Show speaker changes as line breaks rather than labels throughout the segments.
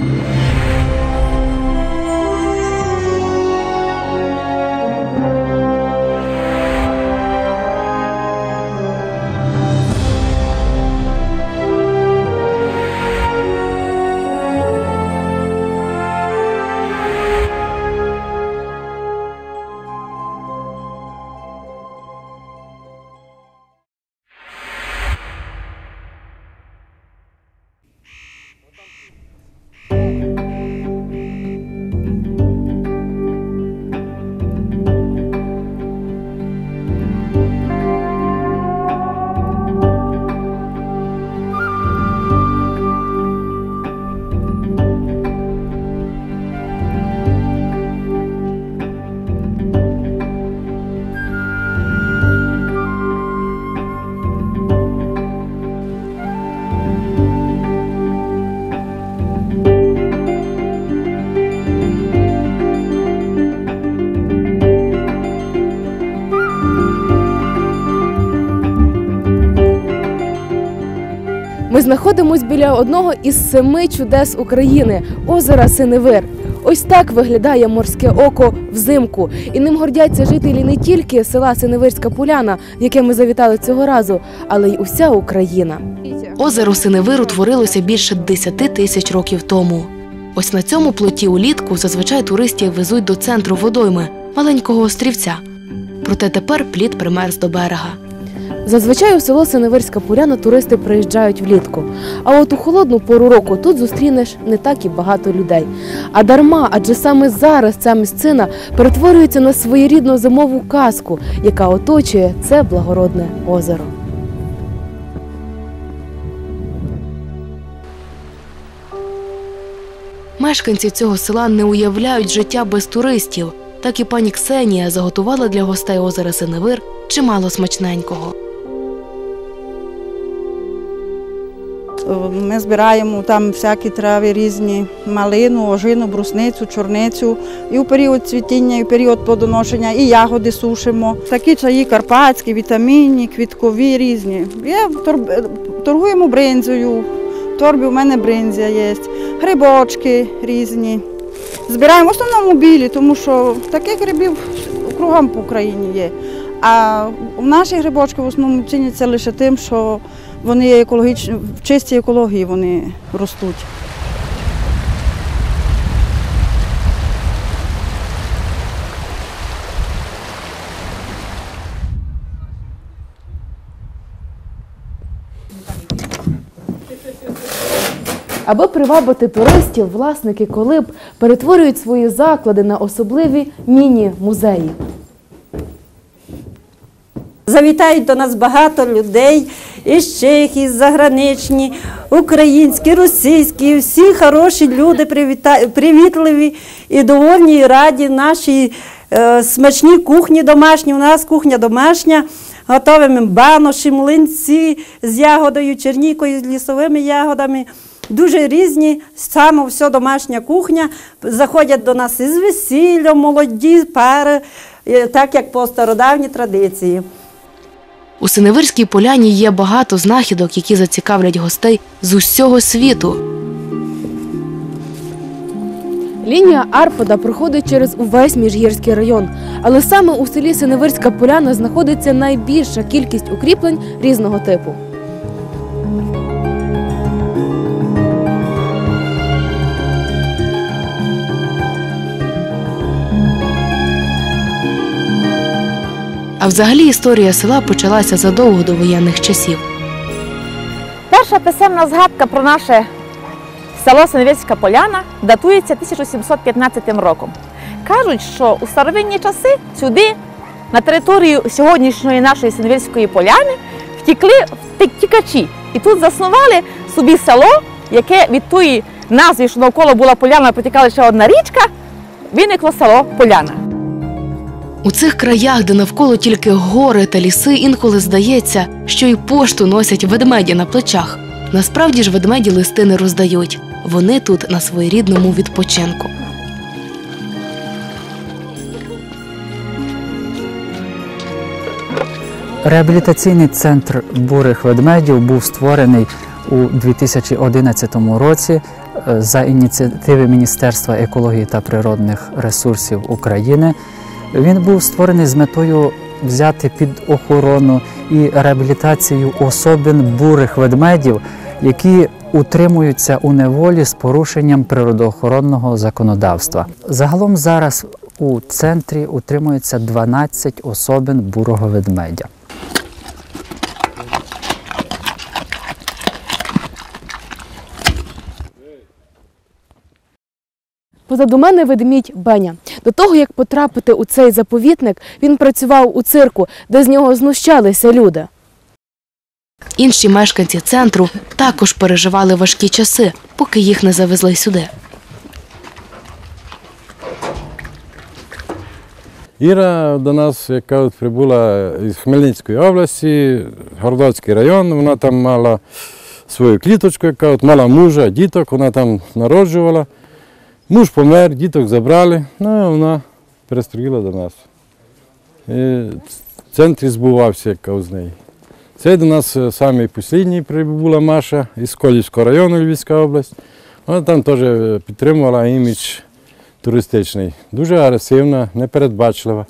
Ми біля одного із семи чудес України озера Синевир. Ось так виглядає морське око взимку, і ним гордяться жителі не тільки села Синевирська Поляна, в яке ми завітали цього разу, але й уся Україна. Озеро Синевир утворилося більше 10 тисяч років тому. Ось на цьому плоті улітку зазвичай туристів везуть до центру водойми маленького острівця. Проте тепер плід примерз до берега. Зазвичай у село Синевирська Поляна туристи приїжджають влітку. А от у холодну пору року тут зустрінеш не так і багато людей. А дарма, адже саме зараз ця місцина перетворюється на своєрідну зимову казку, яка оточує це благородне озеро. Мешканці цього села не уявляють життя без туристів. Так і пані Ксенія заготувала для гостей озера Синевир чимало смачненького.
Ми збираємо там всякі трави різні, малину, ожину, брусницю, чорницю. І у період цвітіння, і у період плодоношення, і ягоди сушимо. Такі чаї карпатські, вітамінні, квіткові різні. Я тор- торгуємо бринзою, в торбі у мене бринзя є, грибочки різні. Збираємо в основному білі, тому що таких грибів кругом по Україні є. А наші грибочки в основному ціняться лише тим, що вони є екологічні, в чистій екології вони ростуть.
Аби привабити туристів, власники колиб перетворюють свої заклади на особливі міні-музеї.
Завітають до нас багато людей із Чехії, заграничні, українські, російські, всі хороші люди, привітливі і довольні, і раді нашій е, смачній кухні домашній. У нас кухня домашня. Готовимо баноші, млинці з ягодою, чернікою, з лісовими ягодами. Дуже різні, саме все домашня кухня. Заходять до нас із весіллям, молоді пари, е, так як по стародавній традиції.
У Синевирській поляні є багато знахідок, які зацікавлять гостей з усього світу. Лінія Арпада проходить через увесь міжгірський район, але саме у селі Синевирська поляна знаходиться найбільша кількість укріплень різного типу. А взагалі історія села почалася задовго до воєнних часів.
Перша писемна згадка про наше село Синевицька Поляна датується 1715 роком. Кажуть, що у старовинні часи сюди, на територію сьогоднішньої нашої Синевицької поляни, втікли втікачі. І тут заснували собі село, яке від тої назви, що навколо була поляна, протікала ще одна річка, виникло село Поляна.
У цих краях, де навколо тільки гори та ліси, інколи здається, що й пошту носять ведмеді на плечах. Насправді ж ведмеді листи не роздають. Вони тут на своєрідному відпочинку.
Реабілітаційний центр бурих ведмедів був створений у 2011 році е, за ініціативи Міністерства екології та природних ресурсів України. Він був створений з метою взяти під охорону і реабілітацію особин бурих ведмедів, які утримуються у неволі з порушенням природоохоронного законодавства. Загалом зараз у центрі утримується 12 особин бурого ведмедя.
Позаду мене ведмідь Беня. До того як потрапити у цей заповітник, він працював у цирку, де з нього знущалися люди. Інші мешканці центру також переживали важкі часи, поки їх не завезли сюди.
Іра до нас, яка прибула із Хмельницької області, Городоцький район, вона там мала свою кліточку, яка от мала мужа, діток, вона там народжувала. Муж помер, діток забрали, ну а вона перестроїла до нас. І в центрі збувався, яка з неї. Це до нас е, самий прибула Маша із Колівського району Львівська область. Вона там теж е, підтримувала імідж туристичний. Дуже агресивна, непередбачлива.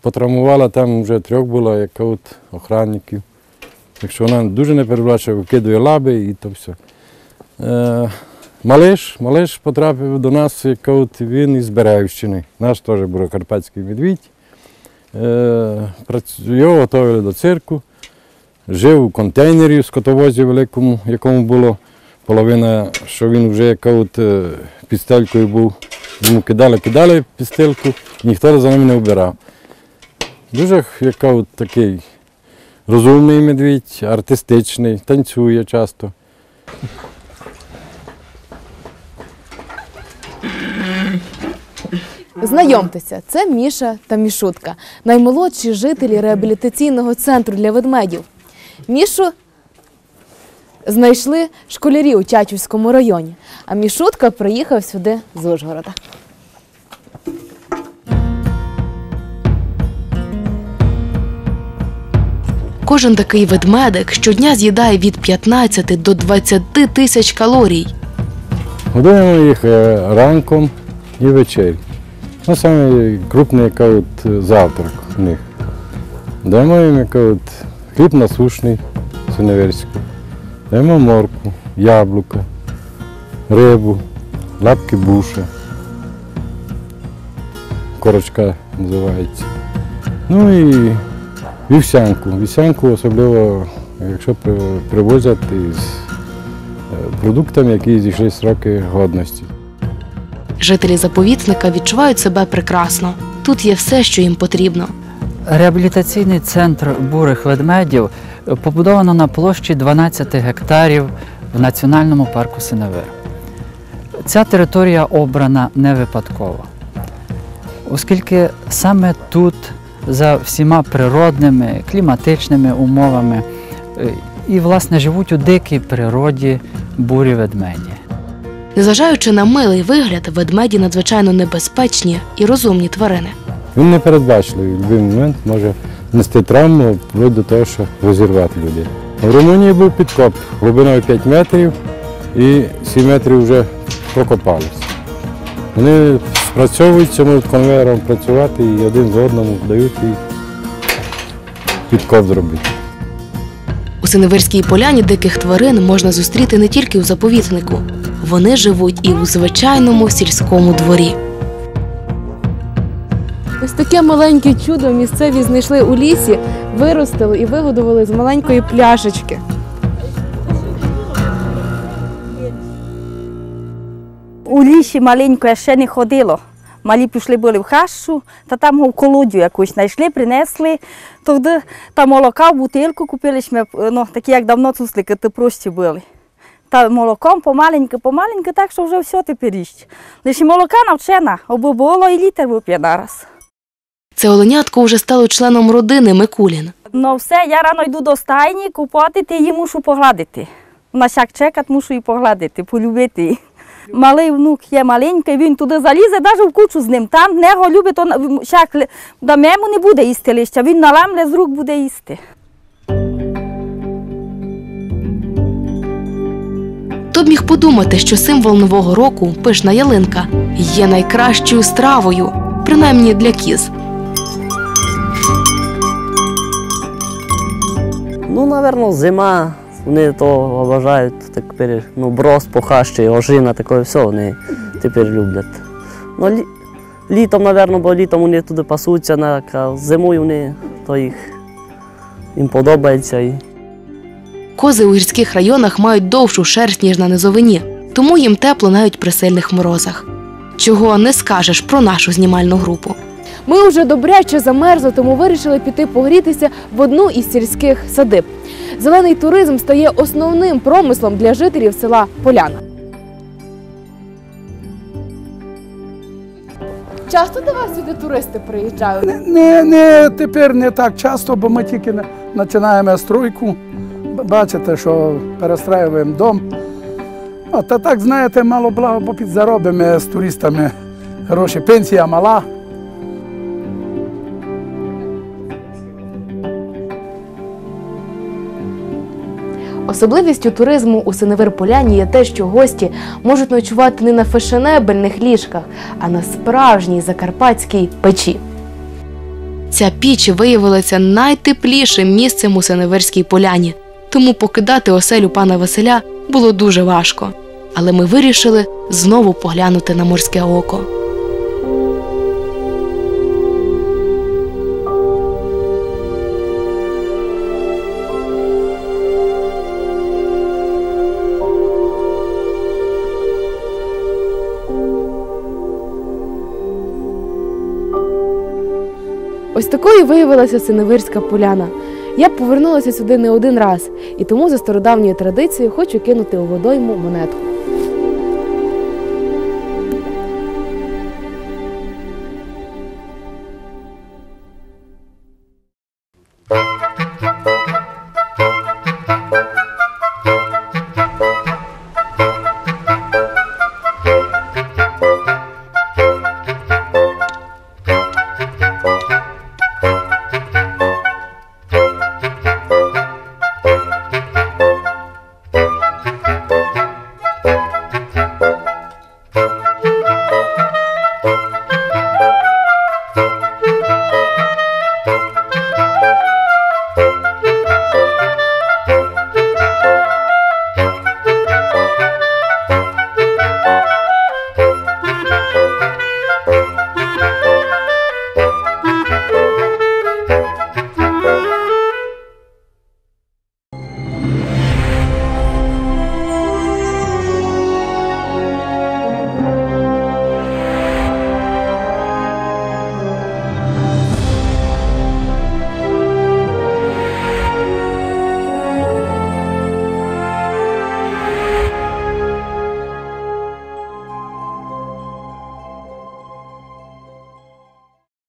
Потравмувала там вже трьох було, як от охранників. Так що вона дуже непередбачлива, викидує лаби і то все. Малиш, Малиш потрапив до нас, як він із Берегівщини. Наш теж був карпатський медвідь. Е, Його готували до цирку. Жив у контейнері в скотовозі великому, якому було половина, що він вже яка от е, був. Йому кидали, кидали під ніхто за ним не вбирав. Дуже от такий розумний медвідь, артистичний, танцює часто.
Знайомтеся, це Міша та Мішутка, наймолодші жителі реабілітаційного центру для ведмедів. Мішу знайшли школярі у Тячівському районі, а Мішутка приїхав сюди з Ужгорода. Кожен такий ведмедик щодня з'їдає від 15 до 20 тисяч калорій.
Годуємо їх е, ранком і ввечері. Ну, саме крупний яка завтрак у них. Даємо їм яка хліб насушний синеверський. Даємо морку, яблука, рибу, лапки буша. Корочка називається. Ну і вівсянку. Вівсянку особливо, якщо привозять із е, продуктами, які зійшли сроки годності.
Жителі заповітника відчувають себе прекрасно. Тут є все, що їм потрібно.
Реабілітаційний центр бурих ведмедів побудовано на площі 12 гектарів в національному парку Синевир. Ця територія обрана не випадково, оскільки саме тут, за всіма природними, кліматичними умовами, е, і власне живуть у дикій природі бурі ведмеді.
Незважаючи на милий вигляд, ведмеді надзвичайно небезпечні і розумні тварини.
Він непередбачливий, в будь-який момент може нести травму вплоть до того, що розірвати людей. В Румунії був підкоп глибиною 5 метрів і 7 метрів вже прокопалися. Вони спрацьовуються, можуть конвейером працювати і один з одному дають і підкоп зробити.
У Синевирській поляні диких тварин можна зустріти не тільки у заповітнику. Вони живуть і у звичайному сільському дворі. Ось таке маленьке чудо місцеві знайшли у лісі, виростили і вигодували з маленької пляшечки.
У лісі маленько я ще не ходило. Малі пішли були в хащу, та там в колодю якусь знайшли, принесли. Тоді та молока в бутилку купили, ми, ну, такі як давно цуслики, то прості були. Та молоком помаленьку, помаленьку, так що вже все тепер їсть. Лише молока навчена, або було і літр вип'є нараз.
Це оленятко вже стало членом родини Микулін.
Ну все, я рано йду до стайні, купати, її мушу погладити. На сяк чекати, мушу її погладити, полюбити. Малий внук є маленький, він туди залізе, навіть в кучу з ним. Там него любить, то сяк до мему не буде їсти лища, він наламле з рук буде їсти.
Хто б міг подумати, що символ нового року, пишна ялинка, є найкращою стравою, принаймні для кіз.
Ну, напевно, зима. Вони то вважають тепер, ну, брос, похащий, ожина, таке все вони тепер люблять. Ну, лі... літом, напевно, бо літом вони туди пасуться, а зимою вони, то їх їм подобається. І...
Кози у гірських районах мають довшу шерсть, ніж на низовині, тому їм тепло навіть при сильних морозах. Чого не скажеш про нашу знімальну групу. Ми вже добряче замерзли, тому вирішили піти погрітися в одну із сільських садиб. Зелений туризм стає основним промислом для жителів села Поляна. Часто до вас сюди туристи приїжджають?
Не, не, тепер не так часто, бо ми тільки на- починаємо стройку. Бачите, що перестраюємо дом. А, та так, знаєте, мало благо, бо підзаробимо з туристами. Гроші, пенсія мала.
Особливістю туризму у Синевир-Поляні є те, що гості можуть ночувати не на фешенебельних ліжках, а на справжній закарпатській печі. Ця піч виявилася найтеплішим місцем у Синеверській поляні, тому покидати оселю пана Василя було дуже важко. Але ми вирішили знову поглянути на морське око. Ось такою виявилася Синевирська поляна. Я повернулася сюди не один раз, і тому за стародавньою традицією хочу кинути у водойму монетку.